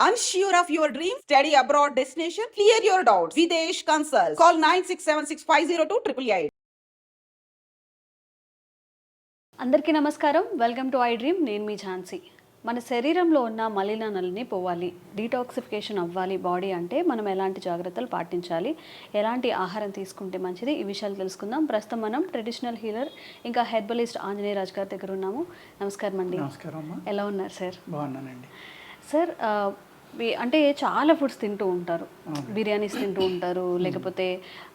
Unsure of your dream? Study abroad destination? Clear your doubts. Videsh Consult. Call 9676502888. అందరికీ నమస్కారం welcome to I dream నేను మీ ఝాన్సీ మన శరీరంలో ఉన్న మలినాలని పోవాలి డీటాక్సిఫికేషన్ అవ్వాలి బాడీ అంటే మనం ఎలాంటి జాగ్రత్తలు పాటించాలి ఎలాంటి ఆహారం తీసుకుంటే మంచిది ఈ విషయాలు తెలుసుకుందాం ప్రస్తుతం మనం ట్రెడిషనల్ హీలర్ ఇంకా హెర్బలిస్ట్ ఆంజనేయ రాజు గారి దగ్గర ఉన్నాము నమస్కారం అండి నమస్కారం అమ్మా ఎలా ఉన్నారు సార్ బాగున్నానండి సార్ అంటే చాలా ఫుడ్స్ తింటూ ఉంటారు. బిర్యానీస్ తింటూ ఉంటారు లేకపోతే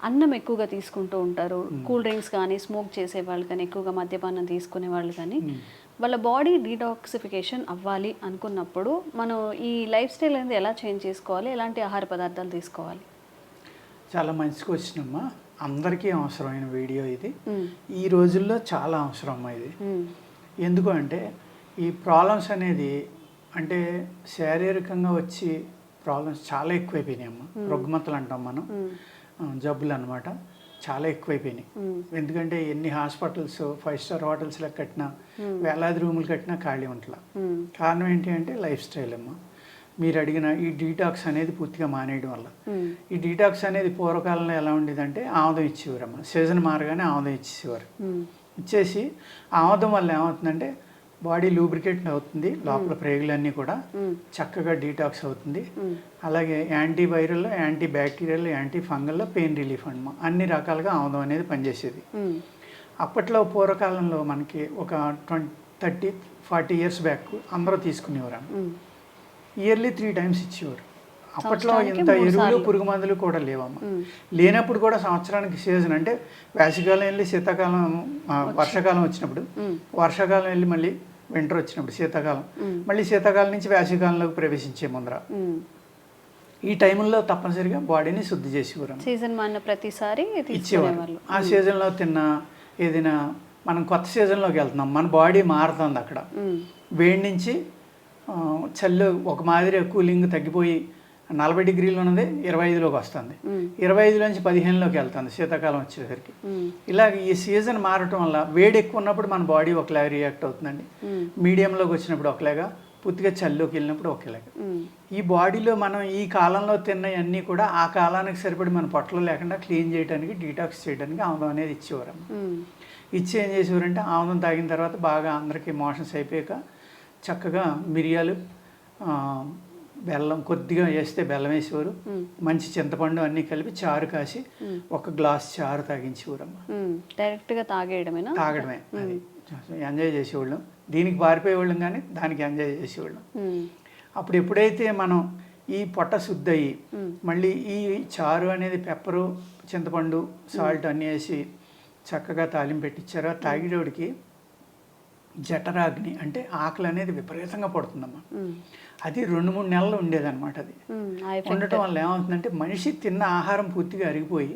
అన్నం ఎక్కువగా తీసుకుంటూ ఉంటారు. కూల్ డ్రింక్స్ కానీ స్మోక్ చేసే వాళ్ళు కానీ ఎక్కువగా మద్యపానం తీసుకునే వాళ్ళు కానీ వాళ్ళ బాడీ డీటాక్సిఫికేషన్ అవ్వాలి అనుకున్నప్పుడు మనం ఈ లైఫ్ స్టైల్ అనేది ఎలా చేంజ్ చేసుకోవాలి? ఎలాంటి ఆహార పదార్థాలు తీసుకోవాలి? చాలా మంచి క్వశ్చన్ అమ్మా. అందరికీ అవసరమైన వీడియో ఇది. ఈ రోజుల్లో చాలా అవసరం అమ్మా ఇది. ఎందుకు అంటే ఈ ప్రాబ్లమ్స్ అనేది అంటే శారీరకంగా వచ్చి ప్రాబ్లమ్స్ చాలా ఎక్కువైపోయినాయి అమ్మా. రుగ్మతలు అంటాం మనం. జబ్బులు అనమాట చాలా ఎక్కువైపోయినాయి. ఎందుకంటే ఎన్ని హాస్పిటల్స్ ఫైవ్ స్టార్ హోటల్స్లో కట్టినా వేలాది రూములు కట్టినా ఖాళీ ఉంటలా. కారణం ఏంటి అంటే లైఫ్ స్టైల్ అమ్మా. మీరు అడిగిన ఈ డీటాక్స్ అనేది పూర్తిగా మానేయడం వల్ల. ఈ డీటాక్స్ అనేది పూర్వకాలంలో ఎలా ఉండేదంటే ఆముదం ఇచ్చేవారమ్మ సీజన్ మారగానే ఆముదం ఇచ్చేసేవారు. ఇచ్చేసి ఆముదం వల్ల ఏమవుతుందంటే బాడీ లూబ్రికేట్ అవుతుంది లోపల ప్రేగులన్నీ కూడా. చక్కగా డీటాక్స్ అవుతుంది. అలాగే anti viral anti bacterial anti ఫంగల్లో pain relief అన్నమా అన్ని రకాలుగా ఆముదం అనేది పనిచేసేది. అప్పట్లో పూర్వకాలంలో మనకి ఒక twenty thirty forty years back అందరూ తీసుకునేవారు. ఇయర్లీ త్రీ టైమ్స్ ఇచ్చేవారు అప్పట్లో ఇంత ఎరువులు. పురుగు మందులు కూడా లేవమ్మా మ్మ్. లేనప్పుడు కూడా సంవత్సరానికి సీజన్ అంటే వేసవికాలం వెళ్ళి శీతాకాలం వర్షాకాలం వచ్చినప్పుడు. వర్షాకాలం వెళ్ళి మళ్ళీ వింటర్ వచ్చినప్పుడు శీతాకాలం. మళ్ళీ శీతాకాలం నుంచి వేసవికాలంలోకి ప్రవేశించే ముందర. ఈ టైంలో తప్పనిసరిగా బాడీని శుద్ధి చేసేవారు సీజన్ మారిన ప్రతిసారి ఇచ్చేవారు ఆ సీజన్లో తిన్న ఏదైనా మనం కొత్త సీజన్లోకి వెళ్తున్నాం మన బాడీ మారుతుంది అక్కడ. వేడి నుంచి చల్లు ఒక మాదిరి కూలింగ్ తగ్గిపోయి నలభై డిగ్రీలు ఉన్నది ఇరవై ఐదులోకి వస్తుంది. ఇరవై ఐదులోంచి పదిహేనులోకి వెళ్తుంది శీతాకాలం వచ్చేసరికి. ఇలాగ ఈ సీజన్ మారటం వల్ల వేడి ఎక్కువ ఉన్నప్పుడు మన బాడీ ఒకలాగా రియాక్ట్ అవుతుందండి. మీడియంలోకి వచ్చినప్పుడు ఒకలాగా పూర్తిగా చల్లోకి వెళ్ళినప్పుడు ఒకలాగా. ఈ బాడీలో మనం ఈ కాలంలో తిన్నవన్నీ కూడా ఆ కాలానికి సరిపడి మన పొట్టలో లేకుండా క్లీన్ చేయడానికి డీటాక్స్ చేయడానికి ఆముదం అనేది ఇచ్చేవారు. ఇచ్చి ఏం చేసేవారంటే ఆముదం తాగిన తర్వాత బాగా అందరికీ మోషన్స్ అయిపోయాక చక్కగా మిరియాలు బెల్లం కొద్దిగా వేస్తే బెల్లం వేసేవారు. మంచి చింతపండు అన్నీ కలిపి చారు కాసి. ఒక గ్లాస్ చారు తాగించేవారమ్మ మ్మ్. డైరెక్ట్గా తాగేయడమేనా తాగడమే అది ఎంజాయ్ చేసేవాళ్ళం దీనికి పారిపోయేవాళ్ళం కానీ దానికి ఎంజాయ్ చేసేవాళ్ళం. అప్పుడు ఎప్పుడైతే మనం ఈ పొట్ట శుద్ధి అయ్యి. మళ్ళీ ఈ చారు అనేది పెప్పరు చింతపండు సాల్ట్ అన్నీ వేసి చక్కగా తాలింపు పెట్టించారో తాగిడోడికి జఠరాగ్ని అంటే ఆకలి అనేది విపరీతంగా పడుతుందమ్మా మ్మ్. అది రెండు మూడు నెలలు ఉండేదన్నమాట అది ఉండటం వల్ల ఏమవుతుందంటే మనిషి తిన్న ఆహారం పూర్తిగా అరిగిపోయి.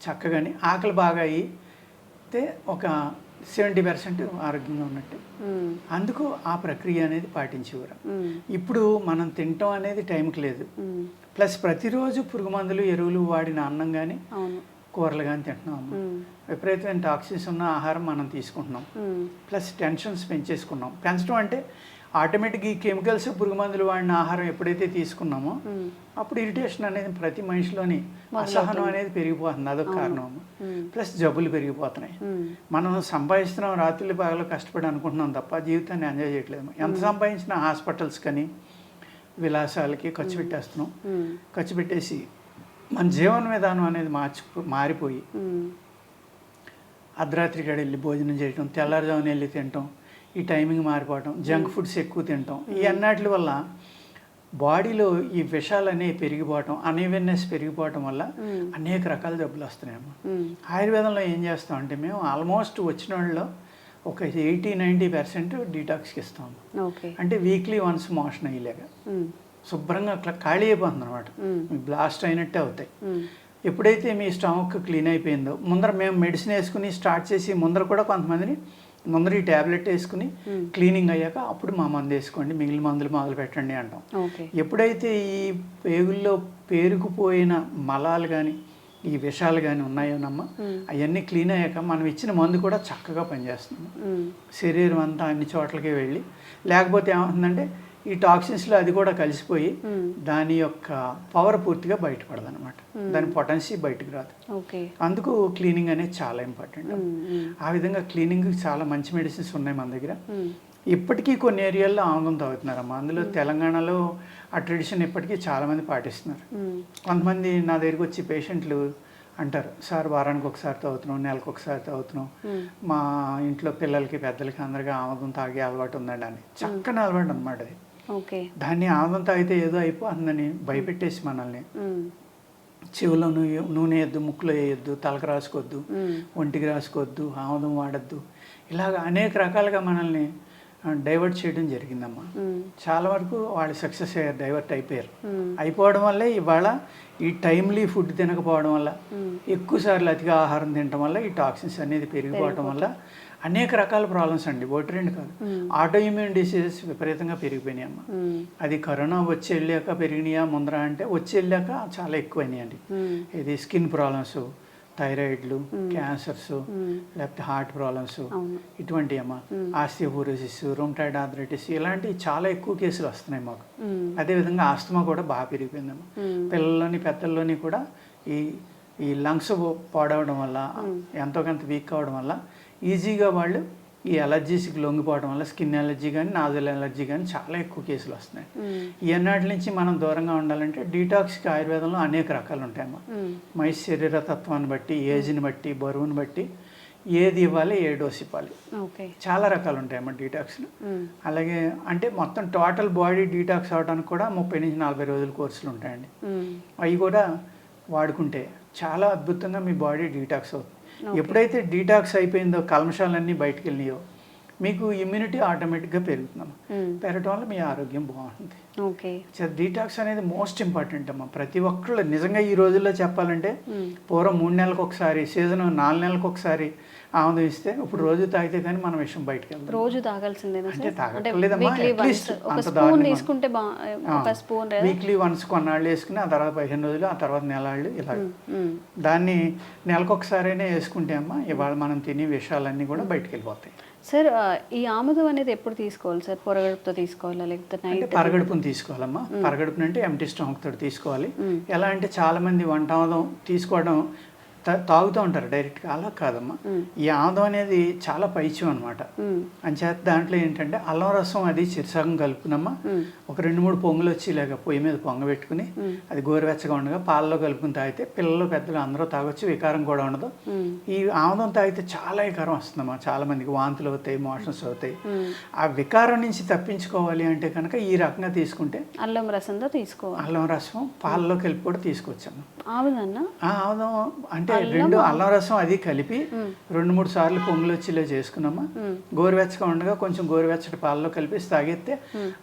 చక్కగాని ఆకలి బాగా అయితే ఒక సెవెంటీ పర్సెంట్ ఆరోగ్యంగా ఉన్నట్టు. అందుకు ఆ ప్రక్రియ అనేది పాటించేవారు. ఇప్పుడు మనం తినటం అనేది టైంకి లేదు. ప్లస్ ప్రతిరోజు పురుగు మందులు ఎరువులు వాడిన అన్నం కానీ కూరలు కానీ తింటున్నాం. విపరీతమైన టాక్సిన్స్ ఉన్న ఆహారం మనం తీసుకుంటున్నాం. ప్లస్ టెన్షన్స్ పెంచేసుకున్నాం పెంచడం అంటే ఆటోమేటిక్గా ఈ కెమికల్స్ పురుగు మందులు వాడిన ఆహారం ఎప్పుడైతే తీసుకున్నామో. అప్పుడు ఇరిటేషన్ అనేది ప్రతి మనిషిలోని అసహనం అనేది పెరిగిపోతుంది అదొక కారణం. ప్లస్ జబ్బులు పెరిగిపోతున్నాయి. మనం సంపాదిస్తున్నాం రాత్రులు పగలు కష్టపడి అనుకుంటున్నాం తప్ప జీవితాన్ని ఎంజాయ్ చేయట్లేదు ఎంత సంపాదించినా హాస్పిటల్స్ కానీ విలాసాలకి ఖర్చు పెట్టేస్తున్నాం. ఖర్చు పెట్టేసి మన జీవన విధానం అనేది మార్చి మారిపోయి. అర్ధరాత్రి కాడ వెళ్ళి భోజనం చేయటం తెల్లారుజామున వెళ్ళి తినటం ఈ టైమింగ్ మారిపోవటం జంక్ ఫుడ్స్ ఎక్కువ తినటం ఈ అన్నిటి వల్ల బాడీలో ఈ విషాలు అనేవి పెరిగిపోవటం అన్ఈవెన్నెస్ పెరిగిపోవటం వల్ల. అనేక రకాల జబ్బులు వస్తున్నాయమ్మా మ్మ్. ఆయుర్వేదంలో ఏం చేస్తాం అంటే మేము ఆల్మోస్ట్ వచ్చిన వాళ్ళలో ఒక ఎయిటీ నైంటీ పర్సెంట్ డీటాక్స్కి ఇస్తాం ఓకే అంటే వీక్లీ వన్స్ మోషన్ అయ్యేలాగా. శుభ్రంగా అట్లా ఖాళీ అయిపోతుంది అనమాట బ్లాస్ట్ అయినట్టే అవుతాయి. ఎప్పుడైతే మీ స్టమక్ క్లీన్ అయిపోయిందో ముందర మేము మెడిసిన్ వేసుకుని స్టార్ట్ చేసి ముందర కూడా కొంతమందిని ముందర ఈ ట్యాబ్లెట్ వేసుకుని. క్లీనింగ్ అయ్యాక అప్పుడు మా మందు వేసుకోండి మిగిలిన మందులు మొదలు పెట్టండి అంటాం ఎప్పుడైతే ఈ పేగుల్లో పేరుకుపోయిన మలాలు కానీ ఈ విషాలు కానీ ఉన్నాయోనమ్మా మ్మ్. అవన్నీ క్లీన్ అయ్యాక మనం ఇచ్చిన మందు కూడా చక్కగా పనిచేస్తుంది. శరీరం అంతా అన్ని చోట్లకి వెళ్ళి లేకపోతే ఏమవుతుందంటే ఈ టాక్సిన్స్లో అది కూడా కలిసిపోయి. దాని యొక్క పవర్ పూర్తిగా బయటపడదు అనమాట దాని పొటెన్సీ బయటకు రాదు. అందుకు క్లీనింగ్ అనేది చాలా ఇంపార్టెంట్ ఆ విధంగా క్లీనింగ్ చాలా మంచి మెడిసిన్స్ ఉన్నాయి మన దగ్గర. ఇప్పటికీ కొన్ని ఏరియాల్లో ఆనందం తాగుతున్నారమ్మా అందులో తెలంగాణలో ఆ ట్రెడిషన్ ఇప్పటికీ చాలామంది పాటిస్తున్నారు. కొంతమంది నా దగ్గరికి వచ్చి పేషెంట్లు అంటారు సార్ వారానికి ఒకసారి తాగుతున్నాం నెలకు ఒకసారి తాగుతున్నాం. మా ఇంట్లో పిల్లలకి పెద్దలకి అందరికీ ఆముదం తాగే అలవాటు ఉందండి అని. చక్కని అలవాటు అనమాట అది. దాన్ని ఆముదం తాగితే ఏదో అయిపోతుందని భయపెట్టేసి మనల్ని. చెవులో నూనె నూనె వేయద్దు ముక్కులో వేయొద్దు తలకు రాసుకోవద్దు. ఒంటికి రాసుకోవద్దు ఆముదం వాడద్దు ఇలాగ అనేక రకాలుగా మనల్ని డైవర్ట్ చేయడం జరిగిందమ్మా మ్మ్. చాలా వరకు వాళ్ళు సక్సెస్ అయ్యారు డైవర్ట్ అయిపోయారు. అయిపోవడం వల్లే ఇవాళ ఈ టైమ్లీ ఫుడ్ తినకపోవడం వల్ల మ్మ్. ఎక్కువ సార్లు అతిగా ఆహారం తినడం వల్ల ఈ టాక్సిన్స్ అనేది పెరిగిపోవడం వల్ల అనేక రకాల ప్రాబ్లమ్స్ అండి ఒకటి రెండు కాదు. ఆటో ఇమ్యూన్ డిసీజెస్ విపరీతంగా పెరిగిపోయినాయి అమ్మ మ్మ్. అది కరోనా వచ్చి వెళ్ళాక పెరిగినాయా ముందర అంటే వచ్చి వెళ్ళాక చాలా ఎక్కువైనాయండి. ఇది స్కిన్ ప్రాబ్లమ్స్ థైరాయిడ్లు క్యాన్సర్స్. లేకపోతే హార్ట్ ప్రాబ్లమ్స్ ఇటువంటి అమ్మ ఆస్టియోపోరోసిస్ రొమటైడ్ ఆర్థరైటిస్ ఇలాంటివి చాలా ఎక్కువ కేసులు వస్తున్నాయి మాకు. అదేవిధంగా ఆస్తమా కూడా బాగా పెరిగిపోయిందమ్మా మ్మ్. పిల్లల్లోని పెద్దల్లోని కూడా ఈ ఈ లంగ్స్ పాడవడం వల్ల ఎంతో కొంత వీక్ అవడం వల్ల ఈజీగా వాళ్ళు ఈ అలర్జీస్కి లొంగిపోవడం వల్ల స్కిన్ ఎలర్జీ కానీ నాజల్ ఎలర్జీ కానీ చాలా ఎక్కువ కేసులు వస్తున్నాయి మ్మ్. ఈ అన్నిటి నుంచి మనం దూరంగా ఉండాలంటే డీటాక్స్కి ఆయుర్వేదంలో అనేక రకాలు ఉంటాయమ్మా మ్మ్. మనిషి శరీర తత్వాన్ని బట్టి ఏజ్ని బట్టి బరువుని బట్టి ఏది ఇవ్వాలి ఏ డోస్ ఇవ్వాలి ఓకే చాలా రకాలు ఉంటాయమ్మా డీటాక్స్లు. అలాగే అంటే మొత్తం టోటల్ బాడీ డీటాక్స్ అవడానికి కూడా ముప్పై నుంచి నలభై రోజుల కోర్సులు ఉంటాయండి. అవి కూడా వాడుకుంటే చాలా అద్భుతంగా మీ బాడీ డీటాక్స్ అవుతుంది ఎప్పుడైతే డీటాక్స్ అయిపోయిందో కల్మషాలన్నీ బయటకు వెళ్ళినాయో మీకు ఇమ్యూనిటీ ఆటోమేటిక్గా పెరుగుతుందమ్మా మ్మ్. పెరగటం వల్ల మీ ఆరోగ్యం బాగుంటుంది. ఓకే డీటాక్స్ అనేది మోస్ట్ ఇంపార్టెంట్ అమ్మా. ప్రతి ఒక్కళ్ళు నిజంగా ఈ రోజుల్లో చెప్పాలంటే మ్మ్. పూర్వం మూడు నెలలకు ఒకసారి సీజన్ నాలుగు నెలలకు ఒకసారి ఆముదం ఇస్తే ఇప్పుడు రోజు తాగితే కానీ మన విషయం బయటకు వెళ్తాం రోజు తాగాల్సిందేనా అంటే తాగట్లేదమ్మా, వీక్లీ వన్స్ అంత తీసుకుంటే వీక్లీ కొన్నాళ్ళు వేసుకుని ఆ తర్వాత పదిహేను రోజులు ఆ తర్వాత నెలాళ్ళు ఇలా. దాన్ని నెలకొకసారైనా వేసుకుంటే అమ్మా ఇవాళ మనం తినే విషయాలన్నీ కూడా బయటకు వెళ్ళిపోతాయి. సార్ ఈ ఆముదం అనేది ఎప్పుడు తీసుకోవాలి సార్? పొరగడుపుతో తీసుకోవాలా లేకపోతే నైట్ పరగడుపుని తీసుకోవాలమ్మా. పరగడుపుని అంటే ఎంటీ స్టమక్ తోటి తీసుకోవాలి. ఎలా అంటే చాలా మంది వంట ఆముదం తీసుకోవడం తాగుతూ ఉంటారు డైరెక్ట్గా. అలా కాదమ్మా. ఈ ఆముదం అనేది చాలా పైచ్యం అనమాట అంచేత దాంట్లో ఏంటంటే అల్లం రసం అది చిరుసగం కలుపుకునమ్మా ఒక రెండు మూడు పొంగులు వచ్చి ఇలాగ పొయ్యి మీద పొంగ పెట్టుకుని అది గోరువెచ్చగా ఉండగా పాలలో కలుపుకుని తాగితే పిల్లలు పెద్దలు అందరూ తాగొచ్చు వికారం కూడా ఉండదు. ఈ ఆముదం తాగితే చాలా వికారం వస్తుందమ్మా. చాలా మందికి వాంతులు అవుతాయి మోషన్స్ అవుతాయి. ఆ వికారం నుంచి తప్పించుకోవాలి అంటే కనుక ఈ రకంగా తీసుకుంటే అల్లం రసంతో తీసుకోవాలి. అల్లం రసం పాలలో కలిపి కూడా ఆ ఆముదం అంటే రెండు అల్లం రసం అది కలిపి రెండు మూడు సార్లు పొంగులు వచ్చిలా చేసుకున్నామా? గోరువెచ్చగా ఉండగా కొంచెం గోరువెచ్చటి పాలలో కలిపి తాగితే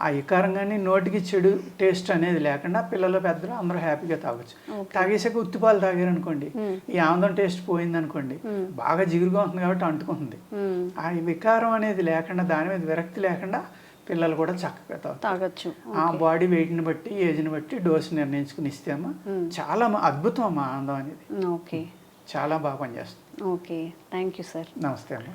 ఆ ఇకారం కానీ నోటికి చెడు టేస్ట్ అనేది లేకుండా పిల్లలు పెద్దలు అందరూ హ్యాపీగా తాగొచ్చు. తాగేసాక ఉత్తి పాలు తాగారనుకోండి ఈ ఆముదం టేస్ట్ పోయింది అనుకోండి బాగా జిగురుగా ఉంటుంది కాబట్టి అంటుకుంటుంది. ఆ వికారం అనేది లేకుండా దాని మీద విరక్తి లేకుండా పిల్లలు కూడా చక్కగా తాగొచ్చు. ఆ బాడీ వెయిట్ని బట్టి ఏజ్ని బట్టి డోస్ నిర్ణయించుకుని ఇస్తేమా చాలా అద్భుతం అమ్మా ఆనందం అనేది. ఓకే. చాలా బాగా పనిచేస్తుంది. ఓకే. Thank you sir. నమస్తే అమ్మా.